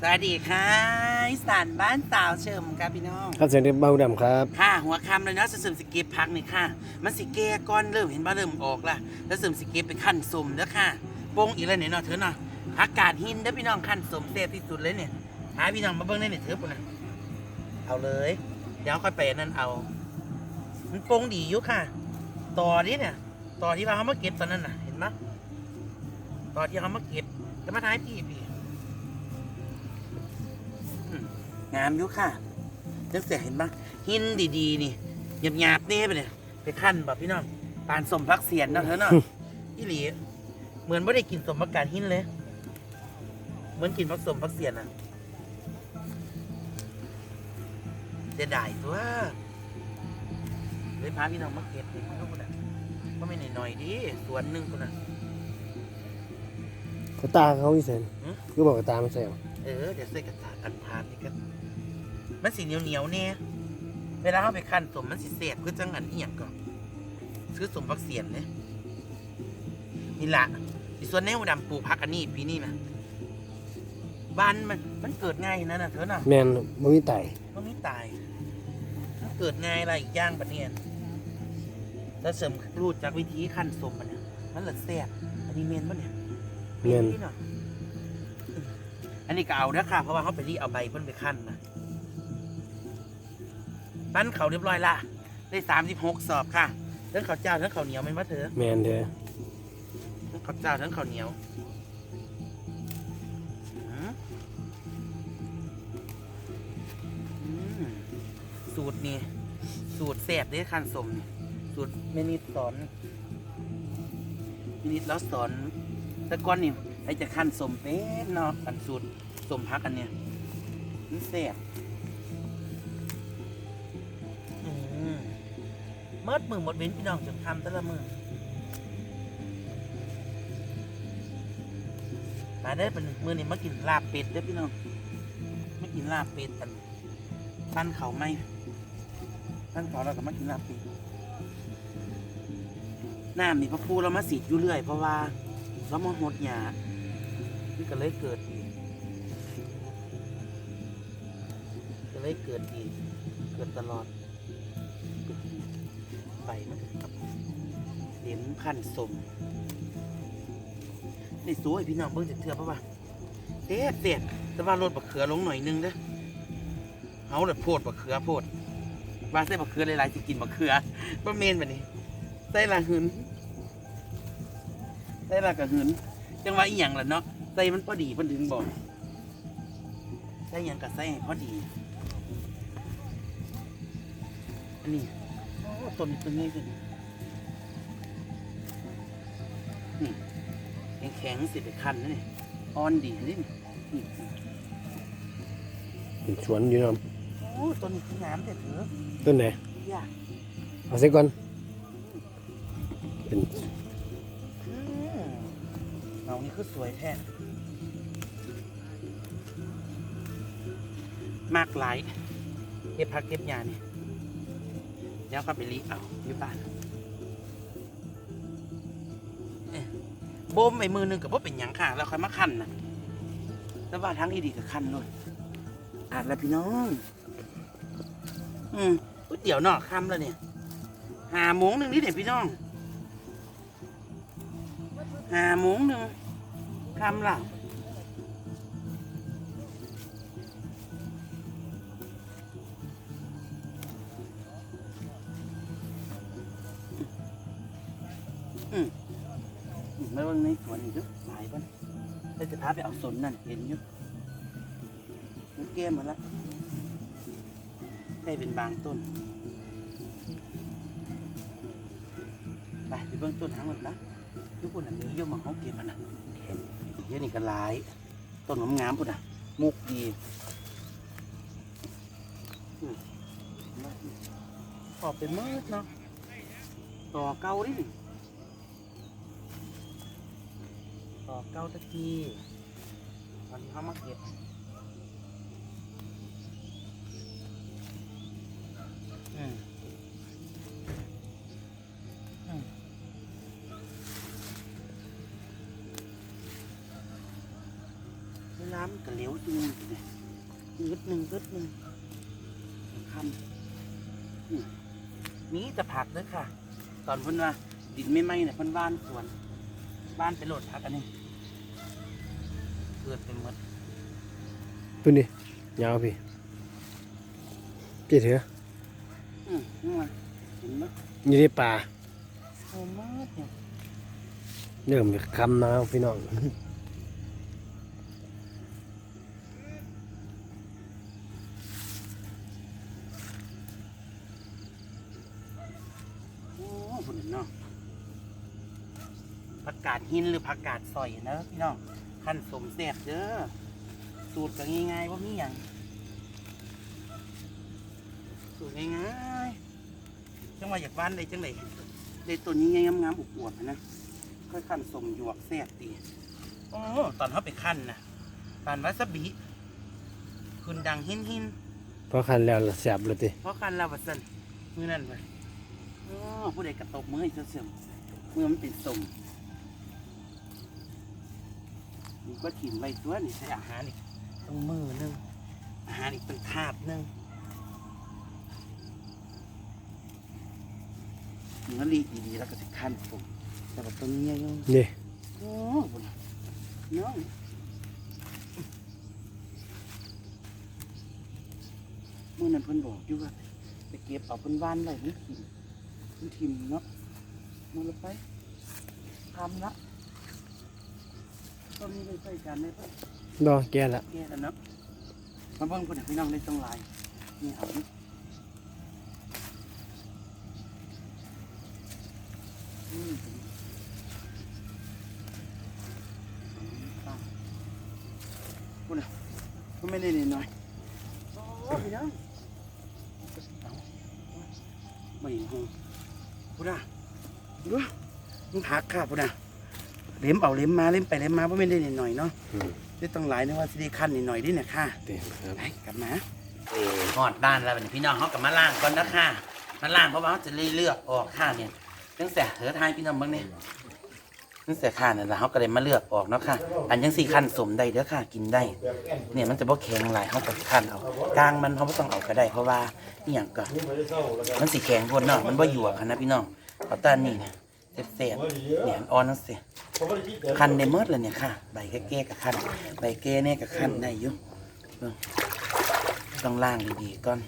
สวัสดีค่ะอีสานบ้านสาวเชิมครับพี่น้อง ครับเสียงเด็กเบาดำครับค่ะ หัวคำเลยเนาะเสริมสเก็บพักนี่ค่ะ มันสิแก้ก้อนเริ่มเห็นบ้าเริ่มออกละแล้วเสริมสเก็บเป็นขั้นสมแล้วค่ะโป้งอีกแล้วเนี่ยเนาะเธอเนาะอากาศหินเด้อพี่น้องขั้นสมเสียที่สุดเลยเนี่ยหาพี่น้องมาเบิ้งได้เนี่ยเถอะปุ่นนะเอาเลย เดี๋ยวค่อยไปอันนั่นเอา มันโป้งดีอยู่ค่ะ ต่อนี้เนี่ย ต่อที่ว่าเขามาเก็บตอนนั้นน่ะ เห็นไหมต่อที่เขามาเก็บจะมาท้ายพี่พี่ งามอยู่ค่ะจังเสียเห็นปะหินดีๆ นี่หยาบๆนี่ไปเนี่ยไปขั้นแบบพี่น้องปานสมพักเสียนเนาะเธอเนาะอีหลีเหมือนไม่ได้กินสมพักการหินเลย เหมือนกินพักสมพักเสียนอะเสียดายตัวเลยพาพี่น้องมาเก็บนี่มันก็ได้ก็ไม่หน่อยๆดิสวนหนึ่งคนน่ะกระตาเขาอีเซนหือก็บอกกระตาไม่ใช่หรอเออเดี๋ยวใส่กระถางกันพานนี่กัน มันสีเหนียวเหนียวๆเนี่ยเวลาเขาไปขั้นสมมันสิเสียบคือจังหันเอียงก่อนซื้อสมพักเสียนเลยนี่ละอีส่วนแนวดำปลูกพักอันนี้ปีนี้นะบ้านมันมันเกิดง่ายนะนะเธอน่ะแมนบ่มีไตมันไม่ตายมันเกิดง่ายอะไรอีกอย่างปะเนี่ยแล้วเสริมรู้จากวิธีขั้นสมมันเนี่ยมันเหลือแซ่บอันนี้เมนปะเนี่ยแมนนี่เนาะอันนี้ก็เอานะค่ะเพราะว่าเขาไปรีเอาใบเพิ่นไปขั้นนะ ปั้นเขาเรียบร้อยละได้สามสิบหกสอบค่ะทั้งข้าวเจ้าทั้งข้าวเหนียวไม่มาเถอะแมนเด้อทั้งข้าวเจ้าทั้งข้าวเหนียวอืมอืมสูตรนี่สูตรแสบได้ขั้นสมนี่สูตรเมนิดสอนเมนิดแล้วสอนแต่ก่อนนี่ไอจะขั้นสมเป็นเนาะอันสูตรสมพักอันเนี้ยมันแสบ เมิดมือหมดเว้นพี่น้องจนทำแต่ละมือมาได้เป็นมือนี่มากินลาบเป็ดเด้อพี่น้องไม่กินลาบเป็ดกันปั้นเขาไหมปั้นเขาเราก็มากินลาบเป็ดน้ำนี่พระพูเรามาสีดอยู่เรื่อย เพราะว่าเรามาหดหยานี่ก็เลยเกิดอีกก็เลยเกิดอีกเกิดตลอด ไปมันเห็นพันสมนี่สวยพี่น้องเบิ่งเถื่อเพราะว่าเด็ดเด็ดแต่ว่ารถบักเขือลงหน่อยนึงเด้อเอาแต่โพดบักเขือโพดว่าใส่บักเขือหลายๆสิกินบักเขือบ่เมนแบบนี้ใส่ละหึนใส่ละกะหึนจังว่าอีหยังล่ะเนาะใส่มันพอดีเพิ่นถึงบอกใส่หยังก็ใส่ให้พอดีอันนี้ ต้นนี้ต้นนี้สินี่แข็งๆสิไปคันนะนี่อ่อนดีนี่นี่เป็นสวนอยู่เนาะโอ้ต้นนี้คืองามแต่เถอะต้นไหนยากเอาใส่ก่อนเป็นอืมเงานี่คือสวยแท้มากหลายเก็บผักเก็บยานี่ เดี๋ยวก็ไปรีเอาอยู่บ้านเอ๊ะโบมไปมือหนึงกับว่เป็นหยังค่ะแล้วค่อยมาคันนะแต่ว่าทั้งที่ดีกับคันเลยอาดแล้วพี่น้อง อืมก๋วยเตี๋ยวนอกคำแล้วเนี่ยหาโมงหนึ่งนี่เด็ดพี่น้องหาโมงหนึ่งคำละ สวนอีกเยอะหลายปะเราจะพาไปเอาสนนั่นเห็นอยู่มันแก้มหมาแล้วได้เป็นบางต้น ไปไปเบื้องต้นทั้งหมดนะทุกคนอันนี้ย่อมมาเขาเก็บมันนะเยอะนี่ก็หลาย ต้นงามๆปุ่นอะมุกดีอืมออกเป็นมืดเนาะต่อเก่าดิ เก่าตะกี้ตอนที่เขามาเก็บอืมอืมเวลาามกระเหลวจริงเลยงึดหนึ่งงึดหนึ่งคำอืมมีแต่ผักเด้อค่ะ ตอนพิ่นว่าดินไม่ไหม้เนี่ยพิ่นบ้านสวน บ้านไปโหลดผักอันนี้ เกิดเป็นหมดตัวนี้ยาวพี่พี่เถอะอืมนี่มาเห็นไหมอยู่ในป่าโอ้มากเนี่ยเริ่มจะคำแล้วพี่น้องโอ้คุณเนาะผักกาดหินหรือผักกาดซอยนะพี่น้อง ขั้นสมแซ่บเด้อสูตรก็ง่ายๆว่ามีอย่างสูตรง่ายๆจังว่าอยากบ้านได้จังไหนได้ตัวนี้งามๆอวบๆนะค่อยขั้นสมหยวกแซ่บดีโอ้ตอนเขาไปขั้นนะปานวาซาบิคุณดังหินหินๆพอคันแล้วละแสบเลยติเพราะคันเราบัดสันมือนั่นไปโอ้ผู้ใดกระตบมือให้เสื่อมมือมันติดสม นี่ก็ถิ่นไว้ตัวนี่ใส่อาหารอีกต้องมือหนึงอาหารอีกเป็นถาดหนึงเนื้อรีดีๆแล้วก็จะขั้นผมแต่ว่าตัวนี้ยังนี่โอ้บุญน้องมื่อนั้นเพิ่นบอกอยู่ว่าไปเก็บเอาเพิ่นวานไว้เพิ่นทิมเพิ่นทิมเนาะมาแล้วไปทำละ ต้นนี้ได้ใช้กันได้ปะดอกแก่ละแก่แล้วเนาะมาเบิ่งคนให้พี่น้องได้ต้องลายนี่เอานี่อืมคุณน่ะคุณไม่ได้นิดหน่อยโอ้พี่น้องเอาไม่เห็นหูคุณน่ะดูว่ามึงหักค่ะคุณน่ะ เล็มเอาเล็มมาเล็มไปเล็มมาเพราะไม่ได้นิดหน่อยเนาะอืมได้ต้องหลายนึกว่าสิได้ขั้นนิดหน่อยดิเนี่ยค่ะเต็มครับไปกลับมาหอดบ้านแล้วเป็นพี่น้องเขากลับมาล่างก่อนนะค่ะมาล่างเพราะว่าเขาจะเลือกออกค่ะเนี่ยตั้งแต่เถือทายพี่น้องบ้างเนี่ยตั้งแต่ค่ะเนี่ยแล้วเขาก็เลยมาเลือกออกเนาะค่ะ อันยังสี่ขั้นสมได้เด้อค่ะกินได้ เนี่ยมันจะบ่แข็งหลายเขาก็ขั้นเอากลางมันเขาไม่ต้องเอาก็ได้ เพราะว่านี่อย่างก็มันสีแข็งพนเนาะมันบ่หยวกค่ะนะพี่น้องเอาต้านนี่เนี่ย เสียบๆเนี่ยอ่อนนั่นสิคันในเมิดเลยเนี่ยค่ะ ใบแก่ๆกับคัน ใบแก่เนี่ยกับคันได้อยู่เบิ่งต้องล่างดีๆก่อน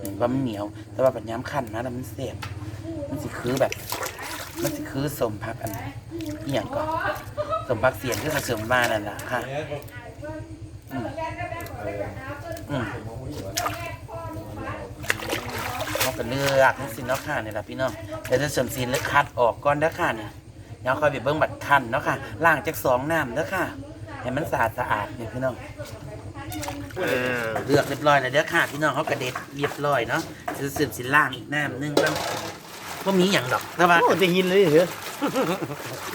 เห็นว่ามันเหนียว แต่ว่าปัญญามคันนะแล้วมันเสียบมันสิคือแบบ มันสิคือสมพักอันอหย่างก่อนสมพักเสียงที่ผสมมานั่นแหละค่ะ อืมอืมเขา ก็เลือกนี่สิเนาะค่ะเนี่ยแหละพี่น้องเดี๋ยวจะเสริมซีนแล้วคัดออกก่อนเด้อค่ะเนี่ยเดี๋ยวค่อยไปเบิ้งบัตรคันเนาะค่ะล้างจากสองน้ำเด้อค่ะให้มันสะอาดสะอาดเนี่ยพี่น้องเลือกเรียบร้อยแล้วเด้อค่ะพี่น้องเขากระเด็ดเรียบร้อยเนาะจะสืบสิล่างอีกน้ำหนึงบ้างก็มีอย่างดอกแต่ว่าโอ้จะยินเลยเหรอ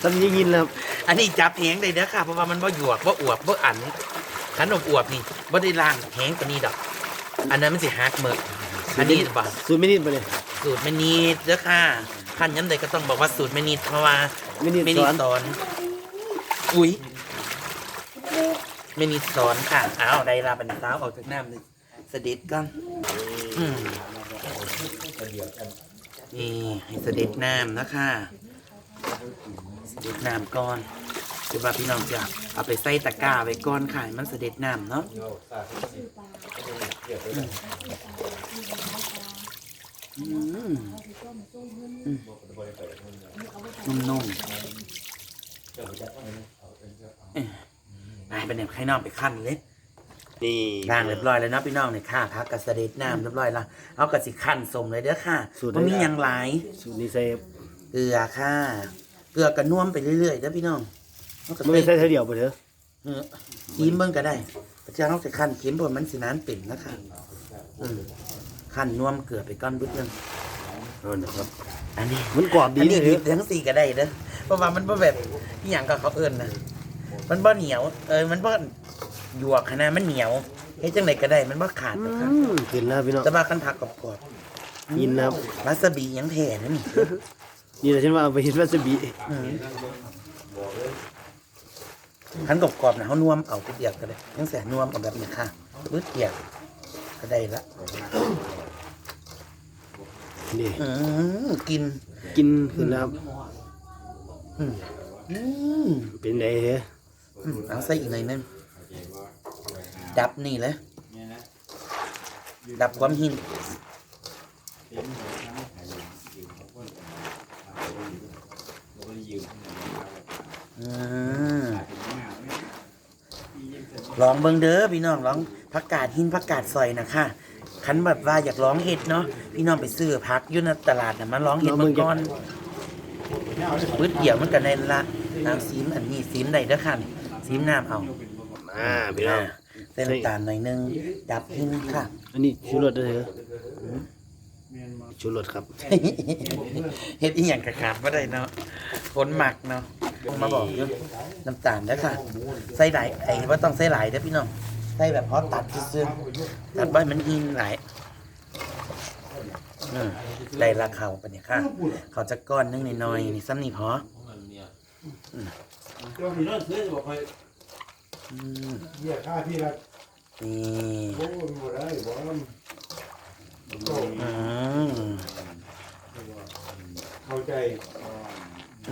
ตอนนี้ยินแล้วอันนี้จับแหงได้เด้อค่ะเพราะว่ามันบ่หยวกบ่อวบบ่อันขนมอวบนี่บ่ได้ล่างแหงกว่านี้ดอก อันนั้นมันสิฮักเมิก อันนี้บ่สูตรไม่นิดไปเลยสูตรไม่นิดเด้อค่ะขั้นย้ำใดก็ต้องบอกว่าสูตรไม่นิดเพราะว่าไม่นิดไม่สนิอดนสอนอุ้ยไม่นิดสอนค่ะอ้าวได้ลาบันสาวออกจากน้ำเลยเสด็จก่อนอืมนี่ให้เสด็จน้ำนะคะเสด็จน้ำก่อน คือว่าพี่น้องจะเอาไปใส่ตะกร้าไว้ก่อนค่ะให้มันเสด็จน้ำเนาะอืมอืมนุ่มๆไปเป็นแบบไข่น้องไปขั้นเลย นี่ล้างเรียบร้อยแล้วเนาะพี่น้องเนี่ยค่ะพักกระเสด็จน้ำเรียบร้อยแล้วเอากระสิขั้นสมเลยเด้อค่ะมันมีหยังหลายสูตรนี้เซฟเกลือค่ะ เกลือกระน่วมไปเรื่อยๆเด้อพี่น้อง เอากระไม่เตได้ใส่เท่าเดียวไปเถอะเออขีมเบิ่งก็ได้พระเจ้าเขาจะขั้นเข็มบนมันสินานเป็นนะคะอืมขั้นน่วมเกลือไปก้อนบึ้ดนึงเอานะครับ อันนี้มันกรอบดีอันนี้เลยดิบทั้งสี่ก็ได้เด้อเพราะว่ามันบ่แบบอหย่างกับเขาเอิ้นนะมันบ่เหนียว เออมันบ่หยวกขนาดมันเหนียวเฮ็ดจังไดก็ได้ มันบ่ขาดอืนะครับมกินแล้วพี่น้องแต่ว่าคันผักกรอบยินนะครับๆวาซาบิยังแท้นะนี่นี่แหละฉันว่าเอาไปเห็นวาซาบิอืม ขันกรอบๆนะเขานวมเอาไปเดียกก็ได้ยังแสนวมเอาแบบนี้ค่ะมืดเดียกก็ได้ละนี่อืมกินกินขึ้นแล้วครับอืมอืมเป็นไงเหรออืมเอาใส่อีกหน่อยนึงดับนี่เลยดับความหินอืม ลองเบิ่งเด้อพี่น้องลองผักกาดหินผักกาดซอยนะคะคันแบบว่าอยากร้องเห็ดเนาะพี่น้องไปซื้อผักอยู่ในตลาดน่ะมาร้องเห็ดเมื่อก่อนปืดเดี่ยวมันกันในละน้ำซีมอันนี้ซีมใดเด้อค่ะซีมน้ำเอาอ่าพี่น้องเส้นน้ำตาลหน่อยนึงดับหินค่ะอันนี้ชูรสด้วยเหรอชูรสครับเฮ็ดอีหยังกะขาดบ่ได้เนาะผลหมักเนาะ ต้องมาบอกอยู่น้ำตาลเด้อค่ะใส่หลายไอ้ว่าต้องใส่หลายเด้อพี่น้องใส่แบบพอตัดซื่อๆตัดไว้มันหินหลายอืมได้ราคาปะเนี่ยค่ะ เขาจะก้อนนึงน้อยๆนี่ซ้ำนี่พออืมเจ้าพี่น้องซื้อจะบอกให้อืมเบี้ยค่าที่ละนี่โอ้ยบ่ได้บ่มันโตอืมเข้าใจ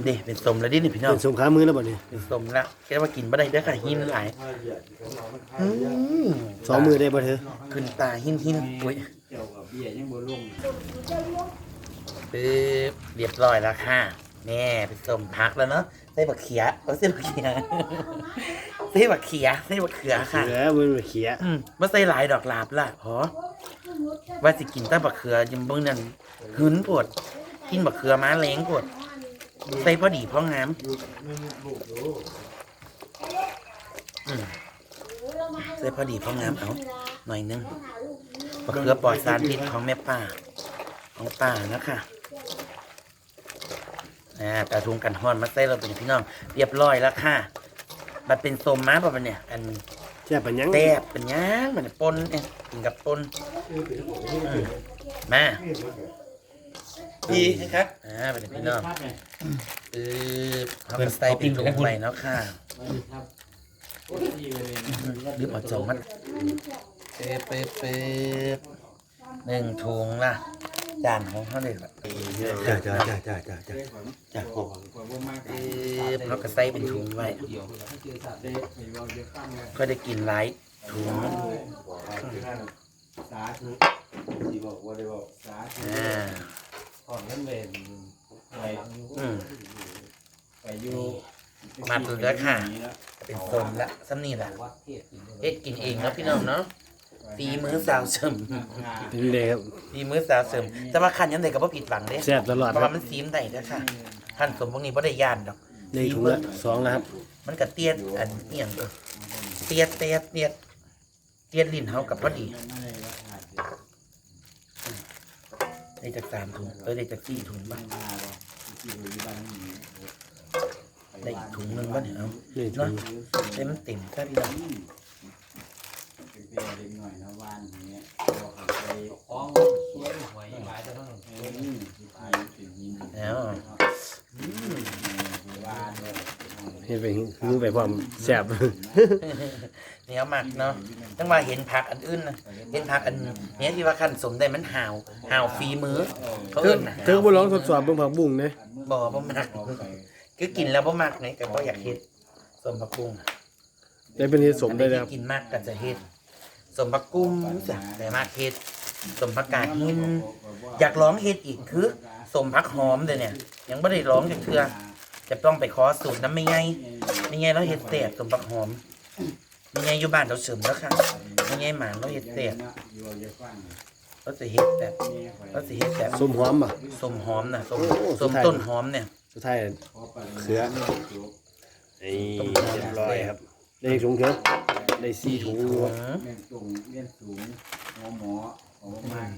เด้เป็นสมแล้วดินี่พี่น้อง เป็นสงครามมือแล้วบ่เนี่ยเป็นสมแล้วแค่ว่ากินบ่ได้เด้อค่ะหินหลายค่าเหยียดของเรามันค่าอืเหยียดมสองมือได้บ่เถอะขึ้นตาหินหินอุ้ยเจ้ากับเบี้ยยังบ่ลงปึ๊บเรียบร้อยแล้วค่ะแน่เป็นสมพักแล้วเนาะใส่บักเขียเอาใส่บักเขียใส่บักเขียใส่บักเขือค่ะเหลือมันเขียอืมมาใส่หลายดอกลาบล่ะพอว่าสิกินแต่บักเขือยิมเบิ่งนั่นหืนปวดกินบักเขือม้าแรงปวด ใส่พอดีพองามอยู่นั่นลูกอยู่อืมใส่พอดีพองามเอาหน่อยนึงบักเขือปลอดสารพิษของแม่ป้าของป้านะคะอ่าตาทุงกันห้อนมาใส่เราเป็นพี่น้อง เรียบร้อยแล้วค่ะ มันเป็นสมม้าป่ะมันเนี่ย อันแซ่บปัญญังแตบเป็นหย่างมันปนเนี่ยกินกับปนอืม มาดีครับอ่าเป็นพี่น้องเออเขาก็ใส่เป็นถุงไปเนาะค่ะลืมเอาจองมันเป๊ะเป๊ะเป๊ะหนึ่งถุงละจานของเขาเลยละจ้าจ้าจ้าจ้าจ้าจ้าจ้ะเออเขาก็ใส่เป็นถุงไว้ก็ได้กินหลายถุงสาธุสิบอกว่าได้บอกสาธุ อ่าก่อนนั้นเป็นไปอืม ไปอยู่มาดูแล้วค่ะ เป็นสมละซ้ำนี่ละเฮ็ดกินเองเนาะพี่น้องเนาะฝีมือสาวเสริมเป็นไงครับฝีมือสาวเสริม แต่ว่าคันยังไงก็บ่ผิดหวังเด้แซ่บตลอดเพคราะรับว่ามันซีมได้เด้อค่ะคันสมพวกนี้บ่ได้ย่านดอกในถุงละสองแล้วครับ มันก็เตียดอันเอียงก็เตียดเตียดเตียดเตียดลิ้นเฮากับพอดี ได้จากสามถุงเออได้จากสี่ถุงบ้างได้อีกถุงหนึงบ้างเนี่ยเอาในถุงเต็มเต็มๆก็พี่น้องเป็นเด็กหน่อยนะวันนี้บอกไปฟ้องช่วยหวยหลายจะต้องเออไปถึงยินแล้วว่า เนี่ยเฮ็ดไปมือไปพร้อมแซ่บ เหนียวหมักเนาะจังว่าเห็นผักอันอื่นนะเห็นผักอันเนี้ยที่ว่าขั้นสมได้มันห่าวห่าวฝีมือเขาเธอเอิ้นน่ะเธอบ่ลองทดสอบเบิ่งผักบุ้งเด้บ่บ่มักคือกินแล้วบ่มักไงแต่บ่อยากเฮ็ดสมผักกุ้งได้เป็นเฮ็ดสมได้อันแล้วที่กินมากก็จะเฮ็ดสมผักกุ้งจ้ะแต่มากเฮ็ดสมผักกาดหินอยากร้องเฮ็ดอีกคือสมผักหอมเด้อเนี่ย ยังบ่ได้ร้องจักเทื่อ จะต้องไปขอสูตรน้ำไม่ไงไม่ไงเราเฮ็ดแตกสมผักหอมไม่ไงอยู่บ้านเราเสริมแล้วค่ะไม่ไงหมานเราเฮ็ดแตกอยู่เยอะฟังเราจะเฮ็ดแบบเราจะเฮ็ดแบบส้มหอมป่ะส้มหอมน่ะส้มโอ้สุส้ดมท้ายต้นหอมเนี่ยสุดท้ายเขือนี่เรียบร้อยครับ ได้ถุงเถอะได้สี่ถุงถุงเรียนสูงเรียนสูงหมอหมอ หมอมาก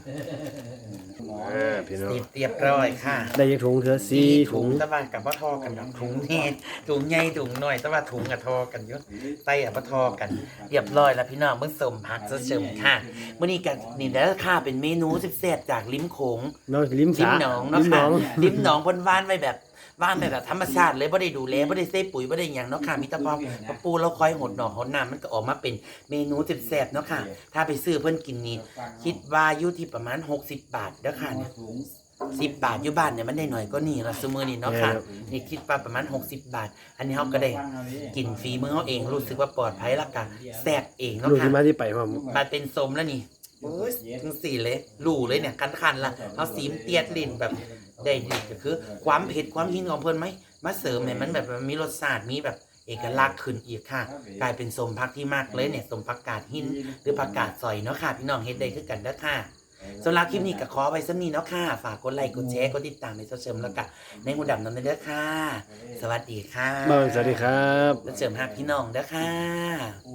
หมออ่าพี่น้องติดเรียบร้อยค่ะได้ยังถุงเถอะสี่ถุงตะวันกับพ่อทอกันดอกถุงนี่ถุงใหญ่ถุงน้อยตะวันถุงกับทอกันอยู่ไต้กับพ่อทอกัน เรียบร้อยแล้วพี่น้องเมื่อสมผักเสริมค่ะมื้อนี้กันนี่แล้วค่ะเป็นเมนูแซ่บๆจากลิ้มโขงน้องลิ้มลิ้สามหนองเนาะลิ้มหนค่ะองลิ้มหนองบนวานไว้แบบ ว่างแต่ละธรรมชาติเลยบ่ได้ดูแลบ่ได้ใส่ปุ๋ยบ่ได้หยังเนาะค่ะมีแต่พอพอปูเราคอยหดหน่อหดน้ำมันก็ออกมาเป็นเมนูแซ่บๆเนาะค่ะ ถ้าไปซื้อเพิ่นกินนี่คิดว่าอยู่ที่ประมาณ 60 บาทเด้อค่ะเนี่ยสูง10บาทอยู่บ้านเนี่ยมันได้หน่อยก็นี่ละซุมื้อนี้เนาะค่ะนี่คิดว่าประมาณ 60 บาท อันนี้เฮาก็ได้กินฟรีมื้อเฮาเองรู้สึกว่าปลอดภัยและก็แซ่บเองเนาะรู้ค่ะที่มาที่ไปพร้อมมาเป็นสมแล้วนี่โอ้ยจังสี่เลยรู้เลยเนี่ยคันคันๆละเอาสีมเตียดลิ้นแบบ ได้ดีก็คือ ความเผ็ดความหินของเพิ่นไหมมาเสริมเนี่ยมันแบบมันมีรสชาติมีแบบเอกลักษณ์ขึ้นอีกค่ะ กลายเป็นสมพักที่มากเลยเนี่ยสมผักกาดหินหรือผักกาดซอยเนาะค่ะพี่น้องเฮ็ดได้คือกันเด้อค่ะสำหรับคลิปนี้ก็ขอไว้สักนี้เนาะค่ะ ฝากกดไลค์กดแชร์กดติดตามให้เจ้าเชิมแล้วก็ในหูดำนั้นเด้อค่ะ สวัสดีค่ะบ้านสวัสดีครับแล้วเชิมฮักพี่น้องเด้อค่ะ